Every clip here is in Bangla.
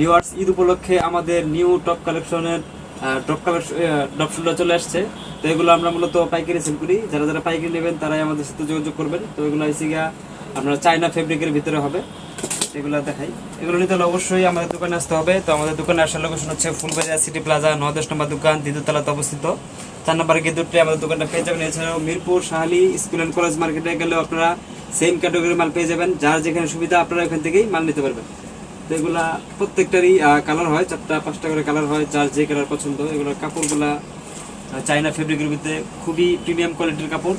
ভিউয়ার্স ঈদ উপলক্ষে আমাদের নিউ টপ কালেকশনের টপ কালেকশন টপশুলটা চলে আসছে। তো এগুলো আমরা মূলত পাইকারি সেল করি। যারা যারা পাইকারি নেবেন, তারাই আমাদের সাথে যোগাযোগ করবেন। তো এগুলো এসে গিয়া আপনার চায়না ফেব্রিকের ভিতরে হবে। এগুলো দেখাই। এগুলো নিতে হলে অবশ্যই আমাদের দোকানে আসতে হবে। তো আমাদের দোকানে আসার লোকেশন হচ্ছে ফুলবাজার সিটি প্লাজা নদশ নম্বর দোকান দ্বিতীয়তলাতে অবস্থিত। চার নম্বর গেদুরটি আমাদের দোকানটা পেয়ে যাবেন। এছাড়াও Mirpur, Shahali school and college মার্কেটে গেলেও আপনারা সেম ক্যাটাগরির মাল পেয়ে যাবেন। যার যেখানে সুবিধা, আপনারা এখান থেকেই মাল নিতে পারবেন। এগুলা প্রত্যেকটারই কালার হয়, চারটা, পাঁচটা করে কালার হয়, যার যে কালার পছন্দ। এগুলোর কাপড়গুলা চাইনা ফেব্রিকের ভিতরে খুবই প্রিমিয়াম কোয়ালিটির কাপড়।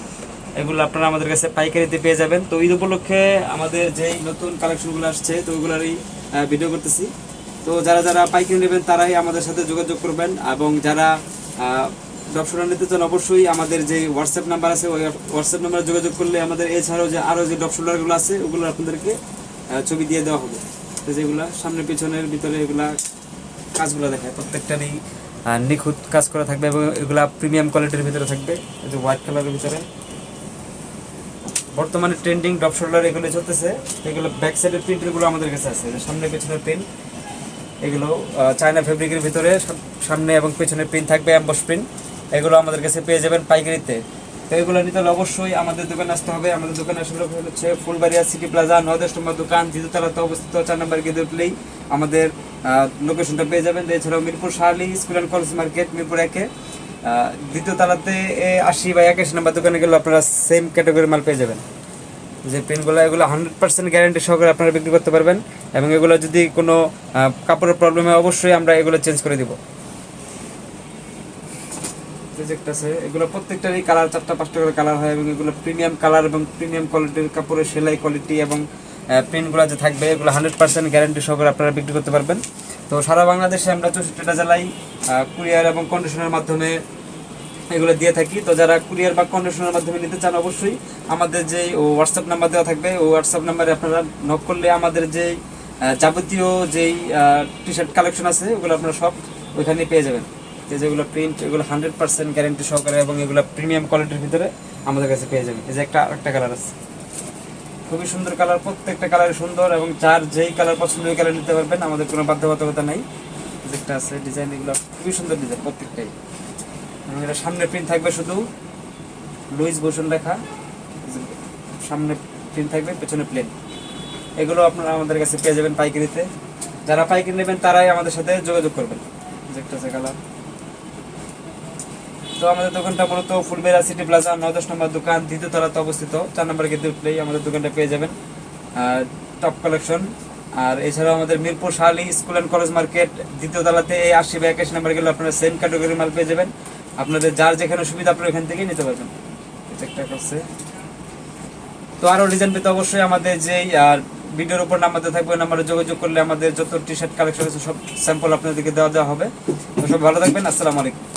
এগুলো আপনারা আমাদের কাছে পাইকারিতে পেয়ে যাবেন। তো ঈদ উপলক্ষে আমাদের যেই নতুন কালেকশনগুলো আসছে, তো ওগুলারই ভিডিও করতেছি। তো যারা যারা পাইকারি নেবেন, তারাই আমাদের সাথে যোগাযোগ করবেন এবং যারা ডপশোনার নিতে চান, অবশ্যই আমাদের যে হোয়াটসঅ্যাপ নাম্বার আছে, ওই হোয়াটসঅ্যাপ নাম্বারে যোগাযোগ করলে আমাদের এছাড়াও যে আরও যে ডপশোনারগুলো আছে, ওগুলো আপনাদেরকে ছবি দিয়ে দেওয়া হবে। তো যেগুলা সামনে পিছনের ভিতরে এগুলা কাজগুলো দেখায়, প্রত্যেকটারই নিখুঁত কাজ করা থাকবে এবং এগুলা প্রিমিয়াম কোয়ালিটির ভিতরে থাকবে, এই হোয়াইট কালারের ভিতরে। বর্তমানে ট্রেন্ডিং ডপ শোল্ডার এগুলো চলতেছে, এগুলো ব্যাক সাইডের প্রিন্টগুলো আমাদের কাছে আছে সামনে পেছনের প্রিন্ট এগুলো চায়না ফেব্রিকের ভিতরে, সাম- সামনে এবং পেছনে প্রিন্ট থাকবে অ্যাম্বস প্রিন্ট এগুলো আমাদের কাছে পেয়ে যাবেন পাইকারিতে। এগুলো নিতে হলে অবশ্যই আমাদের দোকানে আসতে হবে। আমাদের দোকানে আসলে হচ্ছে ফুলবাড়িয়া সিটি প্লাজা নদেশ নম্বর দোকান দ্বিতীয়তলাতে অবস্থিত চার নম্বর গেদে উঠলেই আমাদের লোকেশনটা পেয়ে যাবেন। এছাড়াও Mirpur Shahali school and college market, Mirpur একে। দ্বিতীয় তলাতে আশি বা একাশি নম্বর দোকানে গেলে আপনারা সেম ক্যাটাগরির মাল পেয়ে যাবেন। যে পেনগুলো, এগুলো হান্ড্রেড পার্সেন্ট গ্যারান্টি সহকারে আপনারা বিক্রি করতে পারবেন এবং এগুলো যদি কোনো কাপড়ের প্রবলেম অবশ্যই আমরা এগুলো চেঞ্জ করে দিব। প্রজেক্ট আছে এগুলো প্রত্যেকটারই কালার চারটা, পাঁচটা করে কালার হয় এবং এগুলো প্রিমিয়াম কালার এবং প্রিমিয়াম কোয়ালিটির কাপড়ের সেলাই কোয়ালিটি এবং প্রিন্টগুলো যে থাকবে, এগুলো হান্ড্রেড পার্সেন্ট গ্যারান্টি সহকারে আপনারা বিক্রি করতে পারবেন। তো সারা বাংলাদেশে আমরা চৌষট্টিটা জেলায় কুরিয়ার এবং কন্ডিশনের মাধ্যমে এগুলো দিয়ে থাকি। তো যারা কুরিয়ার বা কন্ডিশনের মাধ্যমে নিতে চান অবশ্যই আমাদের যে হোয়াটসঅ্যাপ নাম্বার দেওয়া থাকবে। ও হোয়াটসঅ্যাপ নাম্বারে আপনারা নক করলে আমাদের যেই যাবতীয় যেই টি শার্ট কালেকশন আছে, ওগুলো আপনারা সব ওইখানে পেয়ে যাবেন। যে যেগুলো প্রিন্ট এগুলো হান্ড্রেড পার্সেন্ট গ্যারেন্টি সহকারে এবং এগুলো প্রিমিয়াম কোয়ালিটির ভিতরে আমাদের কাছে পেয়ে যাবেন। এই যে একটা আরেকটা কালার আছে। খুবই সুন্দর কালার প্রত্যেকটা কালার সুন্দর এবং যার যেই কালার পছন্দ ওই কালার নিতে পারবেন, আমাদের কোনো বাধ্যবাধকতা নাই। যেটা আছে ডিজাইন এগুলো খুবই সুন্দর ডিজাইন প্রত্যেকটাই। এবং এটা সামনে প্রিন্ট থাকবে শুধু লুইস ভূষণ লেখা। সামনে প্রিন্ট থাকবে, পেছনে প্লেন এগুলো আপনারা আমাদের কাছে পেয়ে যাবেন পাইকারিতে। যারা পাইকারি নেবেন, তারাই আমাদের সাথে যোগাযোগ করবেন। যেটা আছে কালার তো আমাদের দোকানটা মূলত ফুলবেরা সিটি প্লাজা নয় দশ নম্বর দোকান, দ্বিতীয় তলাতে অবস্থিত। চার নম্বর গেটে উঠলেই আমাদের দোকানটা পেয়ে যাবেন। আর টপ কালেকশন আর এছাড়াও আমাদের Mirpur Shahali school and college market, দ্বিতীয় তলাতে এই আশি বা একাশি নম্বর গেলে আপনারা সেম ক্যাটাগরির মাল পেয়ে যাবেন। আপনাদের যার যেখানে সুবিধা আপনারা এখান থেকেই নিতে পারবেন। একটা করছে তো আরও ডিজাইন পেতে অবশ্যই আমাদের যেই, আর ভিডিওর উপর নাম্বার দেওয়া থাকবে নাম্বারে যোগাযোগ করলে আমাদের যত টি শার্ট কালেকশন আছে, সব স্যাম্পল আপনাদেরকে দেওয়া দেওয়া হবে। তো সব ভালো থাকবেন, আসসালামু আলাইকুম।